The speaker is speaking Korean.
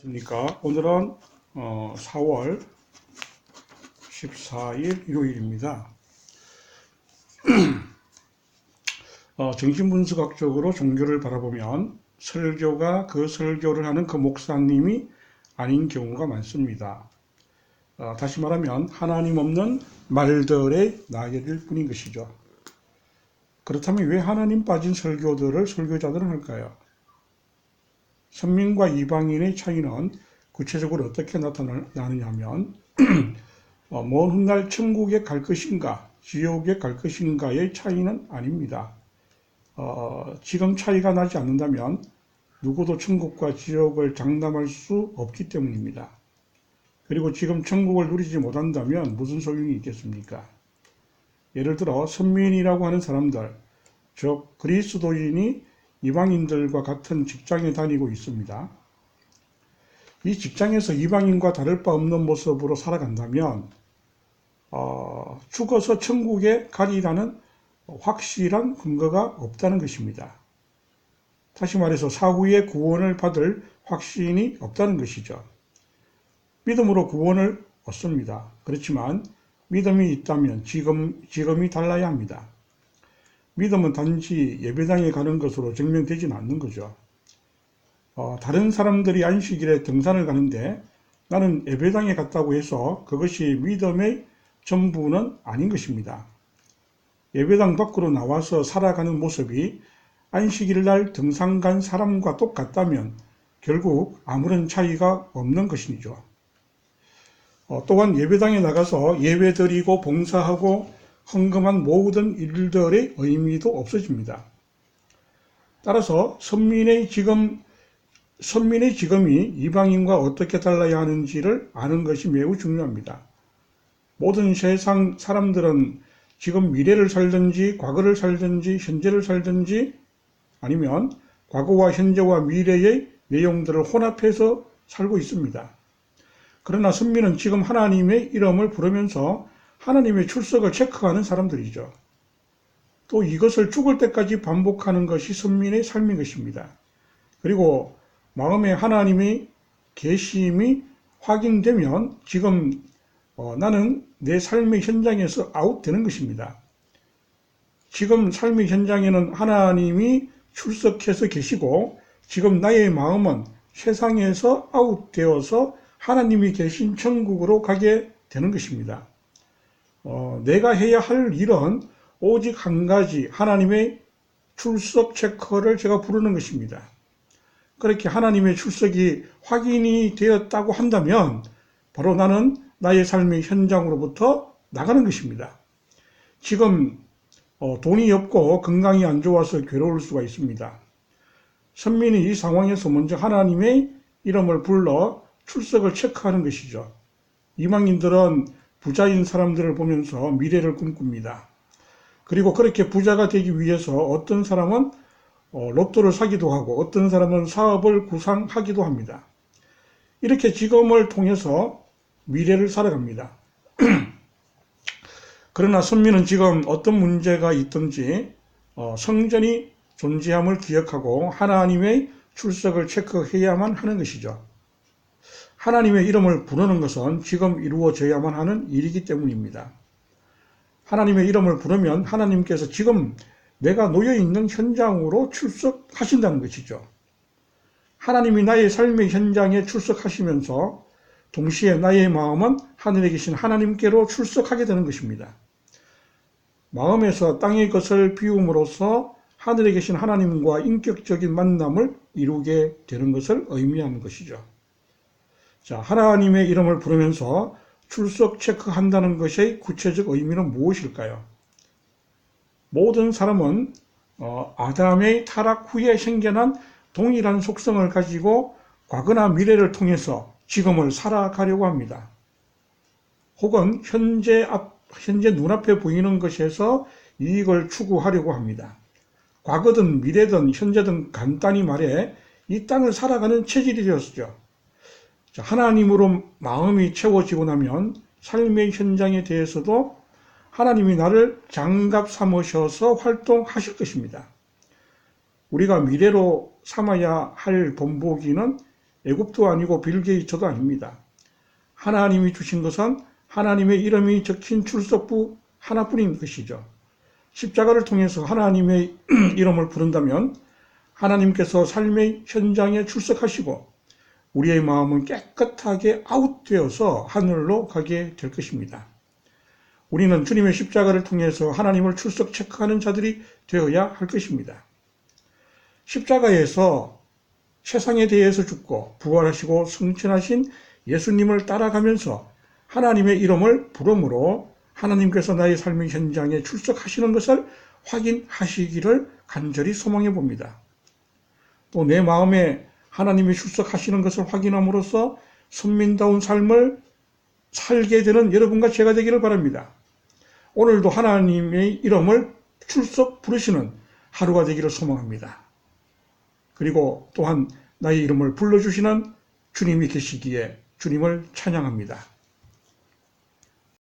그러니까 오늘은 어, 4월 14일 일요일입니다. 어, 정신분석학적으로 종교를 바라보면 설교가 그 설교를 하는 그 목사님이 아닌 경우가 많습니다. 어, 다시 말하면 하나님 없는 말들의 나열일 뿐인 것이죠. 그렇다면 왜 하나님 빠진 설교들을 설교자들은 할까요? 선민과 이방인의 차이는 구체적으로 어떻게 나타나느냐 하면 어, 먼 훗날 천국에 갈 것인가 지옥에 갈 것인가의 차이는 아닙니다. 어, 지금 차이가 나지 않는다면 누구도 천국과 지옥을 장담할 수 없기 때문입니다. 그리고 지금 천국을 누리지 못한다면 무슨 소용이 있겠습니까? 예를 들어 선민이라고 하는 사람들, 즉 그리스도인이 이방인들과 같은 직장에 다니고 있습니다. 이 직장에서 이방인과 다를 바 없는 모습으로 살아간다면 어, 죽어서 천국에 가리라는 확실한 근거가 없다는 것입니다. 다시 말해서 사후에 구원을 받을 확신이 없다는 것이죠. 믿음으로 구원을 얻습니다. 그렇지만 믿음이 있다면 지금, 지금이 달라야 합니다. 믿음은 단지 예배당에 가는 것으로 증명되지는 않는 거죠. 어, 다른 사람들이 안식일에 등산을 가는데 나는 예배당에 갔다고 해서 그것이 믿음의 전부는 아닌 것입니다. 예배당 밖으로 나와서 살아가는 모습이 안식일 날 등산 간 사람과 똑같다면 결국 아무런 차이가 없는 것이죠. 어, 또한 예배당에 나가서 예배 드리고 봉사하고 헌금한 모든 일들의 의미도 없어집니다. 따라서 선민의 지금 선민의 지금이 이방인과 어떻게 달라야 하는지를 아는 것이 매우 중요합니다. 모든 세상 사람들은 지금 미래를 살든지 과거를 살든지 현재를 살든지 아니면 과거와 현재와 미래의 내용들을 혼합해서 살고 있습니다. 그러나 선민은 지금 하나님의 이름을 부르면서 하나님의 출석을 체크하는 사람들이죠. 또 이것을 죽을 때까지 반복하는 것이 선민의 삶인 것입니다. 그리고 마음에 하나님의 계심이 확인되면 지금 어, 나는 내 삶의 현장에서 아웃되는 것입니다. 지금 삶의 현장에는 하나님이 출석해서 계시고 지금 나의 마음은 세상에서 아웃되어서 하나님이 계신 천국으로 가게 되는 것입니다. 어, 내가 해야 할 일은 오직 한 가지 하나님의 출석 체크를 제가 부르는 것입니다. 그렇게 하나님의 출석이 확인이 되었다고 한다면 바로 나는 나의 삶의 현장으로부터 나가는 것입니다. 지금 어, 돈이 없고 건강이 안 좋아서 괴로울 수가 있습니다. 선민이 이 상황에서 먼저 하나님의 이름을 불러 출석을 체크하는 것이죠. 이방인들은 부자인 사람들을 보면서 미래를 꿈꿉니다. 그리고 그렇게 부자가 되기 위해서 어떤 사람은 어, 로또를 사기도 하고 어떤 사람은 사업을 구상하기도 합니다. 이렇게 지금을 통해서 미래를 살아갑니다. 그러나 선민은 지금 어떤 문제가 있든지 어, 성전이 존재함을 기억하고 하나님의 출석을 체크해야만 하는 것이죠. 하나님의 이름을 부르는 것은 지금 이루어져야만 하는 일이기 때문입니다. 하나님의 이름을 부르면 하나님께서 지금 내가 놓여 있는 현장으로 출석하신다는 것이죠. 하나님이 나의 삶의 현장에 출석하시면서 동시에 나의 마음은 하늘에 계신 하나님께로 출석하게 되는 것입니다. 마음에서 땅의 것을 비움으로써 하늘에 계신 하나님과 인격적인 만남을 이루게 되는 것을 의미하는 것이죠. 자, 하나님의 이름을 부르면서 출석 체크한다는 것의 구체적 의미는 무엇일까요? 모든 사람은 어, 아담의 타락 후에 생겨난 동일한 속성을 가지고 과거나 미래를 통해서 지금을 살아가려고 합니다. 혹은 현재 앞, 현재 눈앞에 보이는 것에서 이익을 추구하려고 합니다. 과거든 미래든 현재든 간단히 말해 이 땅을 살아가는 체질이 되었죠. 하나님으로 마음이 채워지고 나면 삶의 현장에 대해서도 하나님이 나를 장갑 삼으셔서 활동하실 것입니다. 우리가 미래로 삼아야 할 본보기는 애굽도 아니고 빌 게이츠도 아닙니다. 하나님이 주신 것은 하나님의 이름이 적힌 출석부 하나뿐인 것이죠. 십자가를 통해서 하나님의 이름을 부른다면 하나님께서 삶의 현장에 출석하시고 우리의 마음은 깨끗하게 아웃되어서 하늘로 가게 될 것입니다. 우리는 주님의 십자가를 통해서 하나님을 출석 체크하는 자들이 되어야 할 것입니다. 십자가에서 세상에 대해서 죽고 부활하시고 승천하신 예수님을 따라가면서 하나님의 이름을 부름으로 하나님께서 나의 삶의 현장에 출석하시는 것을 확인하시기를 간절히 소망해 봅니다. 또 내 마음에 하나님이 출석하시는 것을 확인함으로써 선민다운 삶을 살게 되는 여러분과 제가 되기를 바랍니다. 오늘도 하나님의 이름을 출석 부르시는 하루가 되기를 소망합니다. 그리고 또한 나의 이름을 불러주시는 주님이 계시기에 주님을 찬양합니다.